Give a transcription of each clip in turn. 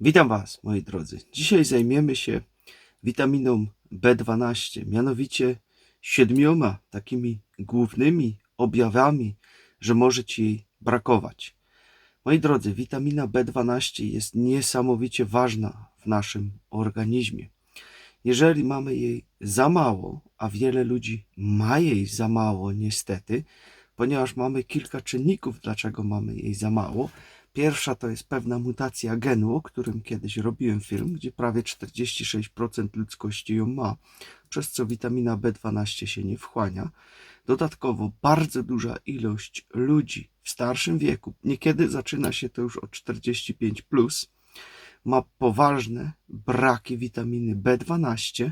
Witam Was, moi drodzy. Dzisiaj zajmiemy się witaminą B12, mianowicie siedmioma takimi głównymi objawami, że może Ci jej brakować. Moi drodzy, witamina B12 jest niesamowicie ważna w naszym organizmie. Jeżeli mamy jej za mało, a wiele ludzi ma jej za mało, niestety, ponieważ mamy kilka czynników, dlaczego mamy jej za mało. Pierwsza to jest pewna mutacja genu, o którym kiedyś robiłem film, gdzie prawie 46% ludzkości ją ma, przez co witamina B12 się nie wchłania. Dodatkowo bardzo duża ilość ludzi w starszym wieku, niekiedy zaczyna się to już od 45, plus, ma poważne braki witaminy B12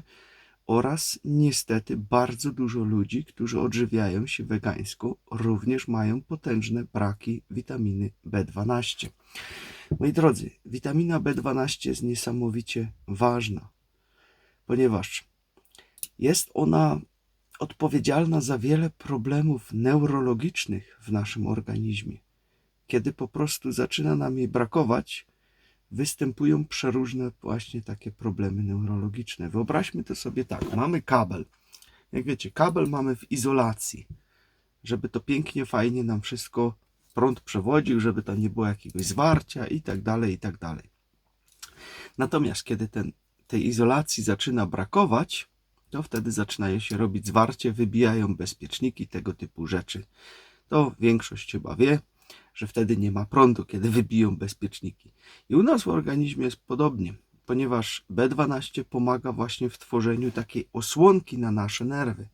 oraz niestety bardzo dużo ludzi, którzy odżywiają się wegańsko, również mają potężne braki witaminy B12. Moi drodzy, witamina B12 jest niesamowicie ważna, ponieważ jest ona odpowiedzialna za wiele problemów neurologicznych w naszym organizmie. Kiedy po prostu zaczyna nam jej brakować, występują przeróżne właśnie takie problemy neurologiczne. Wyobraźmy to sobie tak, mamy kabel. Jak wiecie, kabel mamy w izolacji, żeby to pięknie, fajnie nam wszystko prąd przewodził, żeby tam nie było jakiegoś zwarcia i tak dalej, i tak dalej. Natomiast kiedy ten, tej izolacji zaczyna brakować, to wtedy zaczynają się robić zwarcie, wybijają bezpieczniki, tego typu rzeczy. To większość chyba wie, że wtedy nie ma prądu, kiedy wybiją bezpieczniki. I u nas w organizmie jest podobnie, ponieważ B12 pomaga właśnie w tworzeniu takiej osłonki na nasze nerwy.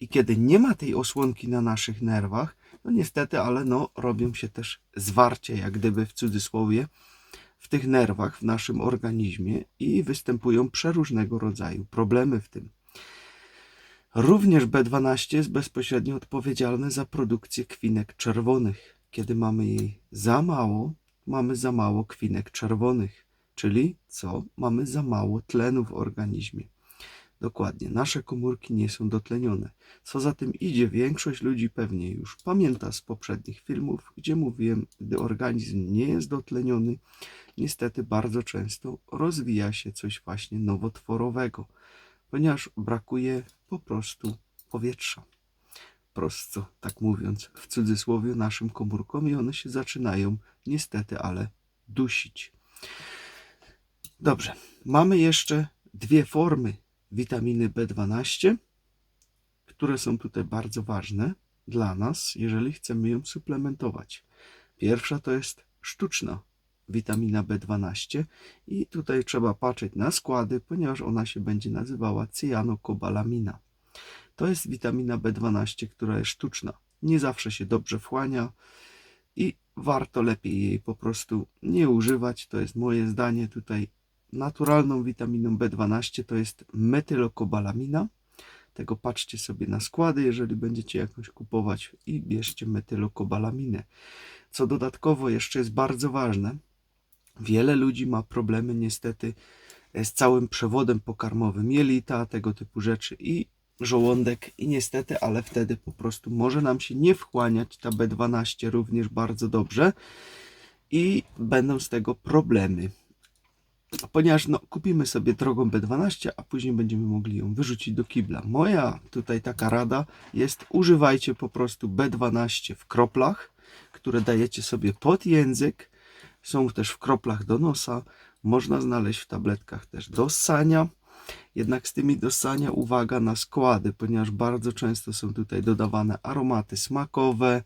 I kiedy nie ma tej osłonki na naszych nerwach, no niestety, ale no robią się też zwarcie, jak gdyby w cudzysłowie, w tych nerwach w naszym organizmie i występują przeróżnego rodzaju problemy w tym. Również B12 jest bezpośrednio odpowiedzialne za produkcję kwinek czerwonych. Kiedy mamy jej za mało, mamy za mało kwinek czerwonych, czyli co? Mamy za mało tlenu w organizmie. Dokładnie, nasze komórki nie są dotlenione. Co za tym idzie, większość ludzi pewnie już pamięta z poprzednich filmów, gdzie mówiłem, gdy organizm nie jest dotleniony, niestety bardzo często rozwija się coś właśnie nowotworowego, ponieważ brakuje po prostu powietrza. Prosto, tak mówiąc, w cudzysłowie naszym komórkom i one się zaczynają niestety, ale dusić. Dobrze, mamy jeszcze dwie formy witaminy B12, które są tutaj bardzo ważne dla nas, jeżeli chcemy ją suplementować. Pierwsza to jest sztuczna witamina B12 i tutaj trzeba patrzeć na składy, ponieważ ona się będzie nazywała cyjanokobalamina. To jest witamina B12, która jest sztuczna. Nie zawsze się dobrze wchłania i warto lepiej jej po prostu nie używać. To jest moje zdanie tutaj. Naturalną witaminą B12 to jest metylokobalamina. Tego patrzcie sobie na składy, jeżeli będziecie jakąś kupować i bierzcie metylokobalaminę. Co dodatkowo jeszcze jest bardzo ważne, wiele ludzi ma problemy niestety z całym przewodem pokarmowym, jelita, tego typu rzeczy i żołądek i niestety, ale wtedy po prostu może nam się nie wchłaniać ta B12 również bardzo dobrze i będą z tego problemy. Ponieważ no, kupimy sobie drogą B12, a później będziemy mogli ją wyrzucić do kibla. Moja tutaj taka rada jest używajcie po prostu B12 w kroplach, które dajecie sobie pod język. Są też w kroplach do nosa. Można znaleźć w tabletkach też do ssania. Jednak z tymi do ssania uwaga na składy, ponieważ bardzo często są tutaj dodawane aromaty smakowe,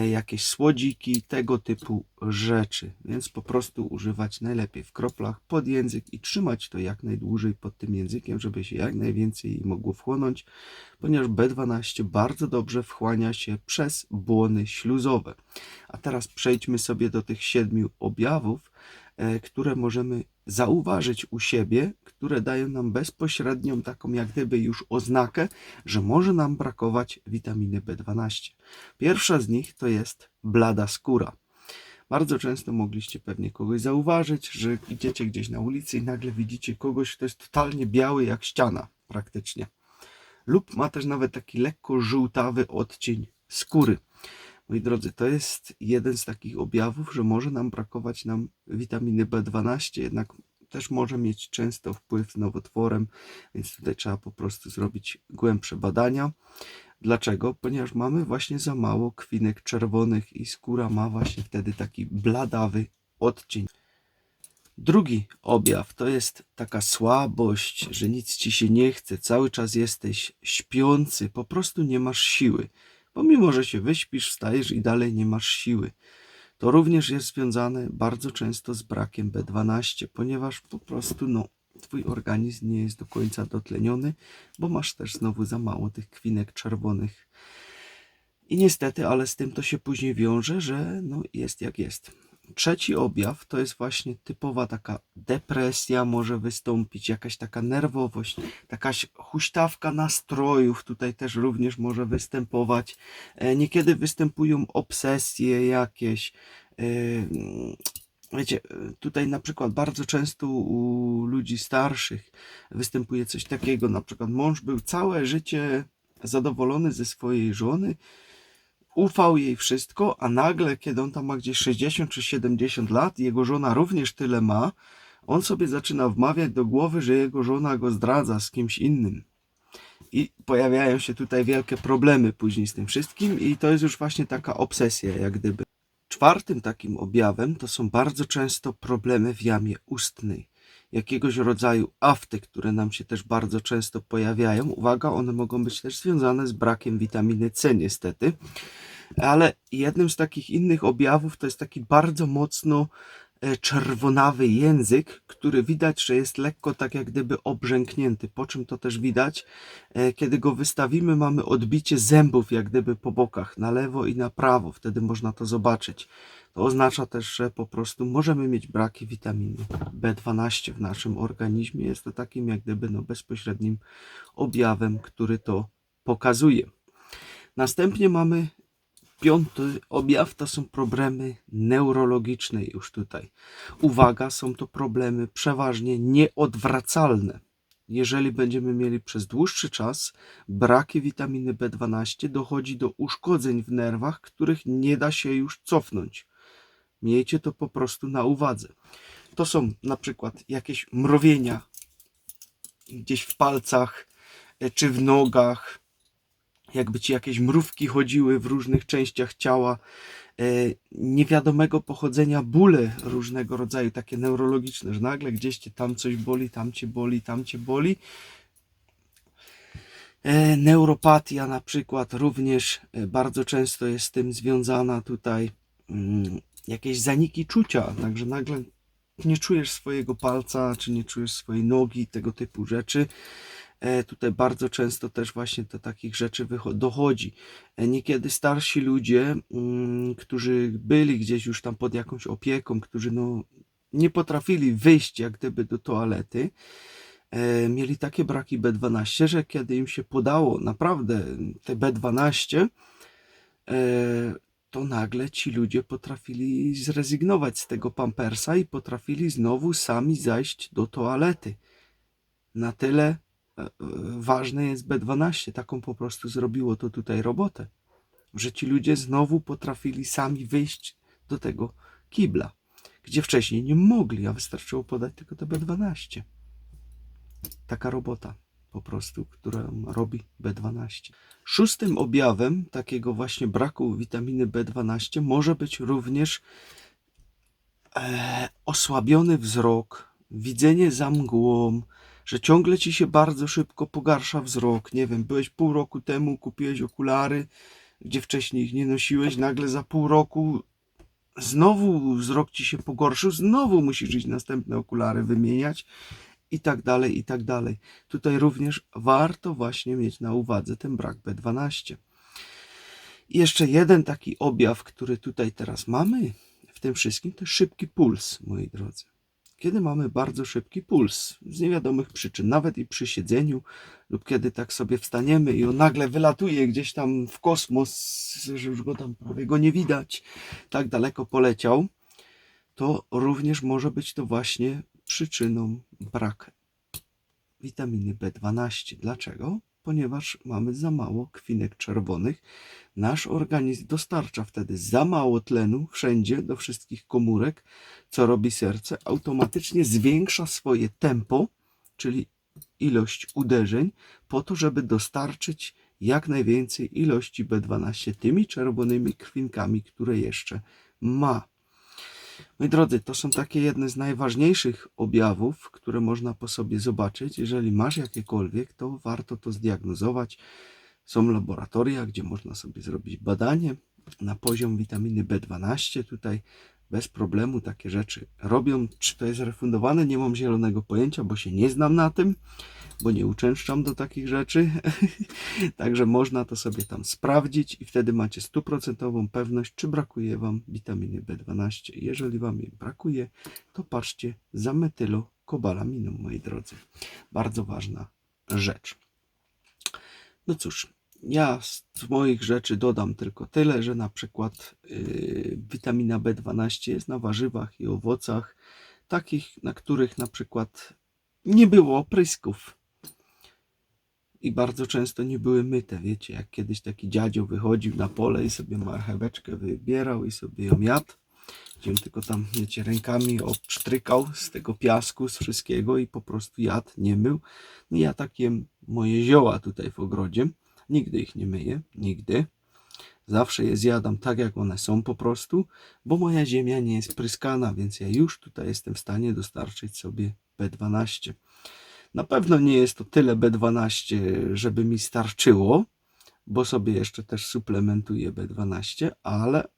jakieś słodziki, tego typu rzeczy. Więc po prostu używać najlepiej w kroplach pod język i trzymać to jak najdłużej pod tym językiem, żeby się jak najwięcej mogło wchłonąć, ponieważ B12 bardzo dobrze wchłania się przez błony śluzowe. A teraz przejdźmy sobie do tych siedmiu objawów, e, które możemy zauważyć u siebie, które dają nam bezpośrednią taką jak gdyby już oznakę, że może nam brakować witaminy B12. Pierwsza z nich to jest blada skóra. Bardzo często mogliście pewnie kogoś zauważyć, że idziecie gdzieś na ulicy i nagle widzicie kogoś, kto jest totalnie biały jak ściana praktycznie. Lub ma też nawet taki lekko żółtawy odcień skóry. Moi drodzy, to jest jeden z takich objawów, że może nam brakować nam witaminy B12, jednak też może mieć często wpływ nowotworem, więc tutaj trzeba po prostu zrobić głębsze badania. Dlaczego? Ponieważ mamy właśnie za mało kwinek czerwonych i skóra ma właśnie wtedy taki bladawy odcień. Drugi objaw to jest taka słabość, że nic ci się nie chce, cały czas jesteś śpiący, po prostu nie masz siły. Pomimo, że się wyśpisz, wstajesz i dalej nie masz siły. To również jest związane bardzo często z brakiem B12, ponieważ po prostu no, twój organizm nie jest do końca dotleniony, bo masz też znowu za mało tych kwinek czerwonych. I niestety, ale z tym to się później wiąże, że no, jest jak jest. Trzeci objaw to jest właśnie typowa taka depresja, może wystąpić jakaś taka nerwowość, jakaś huśtawka nastrojów tutaj też również może występować. E, Niekiedy występują obsesje jakieś. e, Wiecie, tutaj na przykład bardzo często u ludzi starszych występuje coś takiego, na przykład mąż był całe życie zadowolony ze swojej żony, ufał jej wszystko, a nagle, kiedy on tam ma gdzieś 60 czy 70 lat, jego żona również tyle ma, on sobie zaczyna wmawiać do głowy, że jego żona go zdradza z kimś innym. I pojawiają się tutaj wielkie problemy później z tym wszystkim, i to jest już właśnie taka obsesja, jak gdyby. Czwartym takim objawem to są bardzo często problemy w jamie ustnej. Jakiegoś rodzaju afty, które nam się też bardzo często pojawiają. Uwaga, one mogą być też związane z brakiem witaminy C, niestety. Ale jednym z takich innych objawów to jest taki bardzo mocno e, czerwonawy język, który widać, że jest lekko tak jak gdyby obrzęknięty. Po czym to też widać? E, Kiedy go wystawimy, mamy odbicie zębów jak gdyby po bokach, na lewo i na prawo. Wtedy można to zobaczyć. To oznacza też, że po prostu możemy mieć braki witaminy B12 w naszym organizmie. Jest to takim jak gdyby no bezpośrednim objawem, który to pokazuje. Następnie mamy piąty objaw, to są problemy neurologiczne już tutaj. Uwaga, są to problemy przeważnie nieodwracalne. Jeżeli będziemy mieli przez dłuższy czas braki witaminy B12, dochodzi do uszkodzeń w nerwach, których nie da się już cofnąć. Miejcie to po prostu na uwadze. To są na przykład jakieś mrowienia gdzieś w palcach e, czy w nogach, jakby ci jakieś mrówki chodziły w różnych częściach ciała, e, niewiadomego pochodzenia bóle różnego rodzaju, takie neurologiczne, że nagle gdzieś cię tam coś boli, tam cię boli, tam cię boli. E, Neuropatia na przykład również e, bardzo często jest z tym związana tutaj. mm, Jakieś zaniki czucia, także nagle nie czujesz swojego palca, czy nie czujesz swojej nogi, tego typu rzeczy. E, Tutaj bardzo często też właśnie do takich rzeczy dochodzi. E, Niekiedy starsi ludzie, mm, którzy byli gdzieś już tam pod jakąś opieką, którzy no, nie potrafili wyjść jak gdyby do toalety, e, mieli takie braki B12, że kiedy im się podało naprawdę te B12, e, to nagle ci ludzie potrafili zrezygnować z tego pampersa i potrafili znowu sami zajść do toalety. Na tyle ważne jest B12. Taką po prostu zrobiło to tutaj robotę. Że ci ludzie znowu potrafili sami wyjść do tego kibla, gdzie wcześniej nie mogli, a wystarczyło podać tylko te B12. Taka robota po prostu, którą robi B12. Szóstym objawem takiego właśnie braku witaminy B12 może być również e, osłabiony wzrok, widzenie za mgłą, że ciągle ci się bardzo szybko pogarsza wzrok. Nie wiem, byłeś pół roku temu, kupiłeś okulary, gdzie wcześniej ich nie nosiłeś, nagle za pół roku znowu wzrok ci się pogorszył, znowu musisz iść następne okulary wymieniać i tak dalej, i tak dalej. Tutaj również warto właśnie mieć na uwadze ten brak B12. I jeszcze jeden taki objaw, który tutaj teraz mamy w tym wszystkim, to szybki puls, moi drodzy. Kiedy mamy bardzo szybki puls, z niewiadomych przyczyn, nawet i przy siedzeniu, lub kiedy tak sobie wstaniemy i on nagle wylatuje gdzieś tam w kosmos, że już go tam prawie go nie widać, tak daleko poleciał, to również może być to właśnie przyczyną brak witaminy B12. Dlaczego? Ponieważ mamy za mało kwinek czerwonych. Nasz organizm dostarcza wtedy za mało tlenu wszędzie do wszystkich komórek. Co robi serce? Automatycznie zwiększa swoje tempo, czyli ilość uderzeń, po to, żeby dostarczyć jak najwięcej ilości B12 tymi czerwonymi krwinkami, które jeszcze ma. Moi drodzy, to są takie jedne z najważniejszych objawów, które można po sobie zobaczyć. Jeżeli masz jakiekolwiek, to warto to zdiagnozować. Są laboratoria, gdzie można sobie zrobić badanie na poziom witaminy B12. Tutaj bez problemu takie rzeczy robią. Czy to jest refundowane? Nie mam zielonego pojęcia, bo się nie znam na tym, bo nie uczęszczam do takich rzeczy. Także można to sobie tam sprawdzić i wtedy macie stuprocentową pewność, czy brakuje Wam witaminy B12. Jeżeli Wam jej brakuje, to patrzcie za metylokobalaminum, moi drodzy. Bardzo ważna rzecz. No cóż, ja z moich rzeczy dodam tylko tyle, że na przykład yy, witamina B12 jest na warzywach i owocach, takich, na których na przykład nie było oprysków. I bardzo często nie były myte, wiecie, jak kiedyś taki dziadzio wychodził na pole i sobie marcheweczkę wybierał i sobie ją jadł. Gdzie tylko tam, wiecie, rękami obsztrykał z tego piasku, z wszystkiego i po prostu jadł, nie mył. No ja tak jem moje zioła tutaj w ogrodzie. Nigdy ich nie myję, nigdy. Zawsze je zjadam tak, jak one są po prostu, bo moja ziemia nie jest pryskana, więc ja już tutaj jestem w stanie dostarczyć sobie B12. Na pewno nie jest to tyle B12, żeby mi starczyło, bo sobie jeszcze też suplementuję B12, ale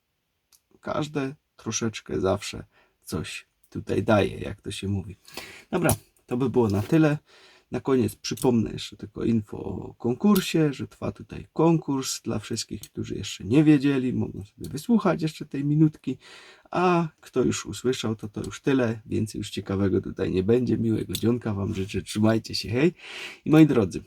każde troszeczkę zawsze coś tutaj daje, jak to się mówi. Dobra, to by było na tyle. Na koniec przypomnę jeszcze tylko info o konkursie, że trwa tutaj konkurs dla wszystkich, którzy jeszcze nie wiedzieli, mogą sobie wysłuchać jeszcze tej minutki, a kto już usłyszał, to to już tyle, więcej już ciekawego tutaj nie będzie. Miłego dzionka Wam życzę, trzymajcie się, hej. I moi drodzy,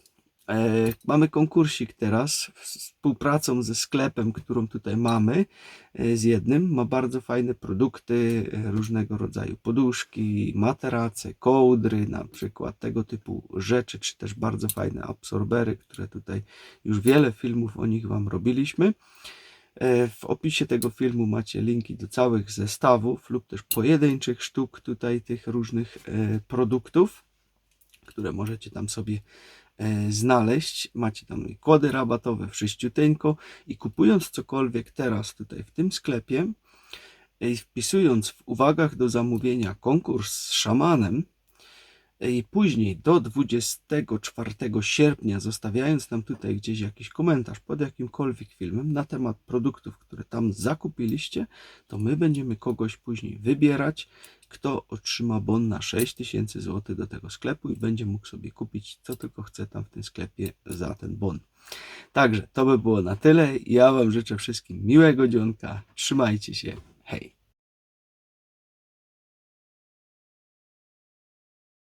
E, mamy konkursik teraz współpracą ze sklepem, którą tutaj mamy e, z jednym. Ma bardzo fajne produkty, e, różnego rodzaju poduszki, materace, kołdry, na przykład tego typu rzeczy, czy też bardzo fajne absorbery, które tutaj już wiele filmów o nich Wam robiliśmy. E, W opisie tego filmu macie linki do całych zestawów lub też pojedynczych sztuk tutaj tych różnych e, produktów, które możecie tam sobie e, znaleźć. Macie tam kody rabatowe wszyściuteńko i kupując cokolwiek teraz tutaj w tym sklepie i wpisując w uwagach do zamówienia konkurs z szamanem i później do 24 sierpnia zostawiając nam tutaj gdzieś jakiś komentarz pod jakimkolwiek filmem na temat produktów, które tam zakupiliście, to my będziemy kogoś później wybierać, kto otrzyma bon na 6000 zł do tego sklepu i będzie mógł sobie kupić co tylko chce tam w tym sklepie za ten bon. Także to by było na tyle. Ja Wam życzę wszystkim miłego dzionka. Trzymajcie się. Hej!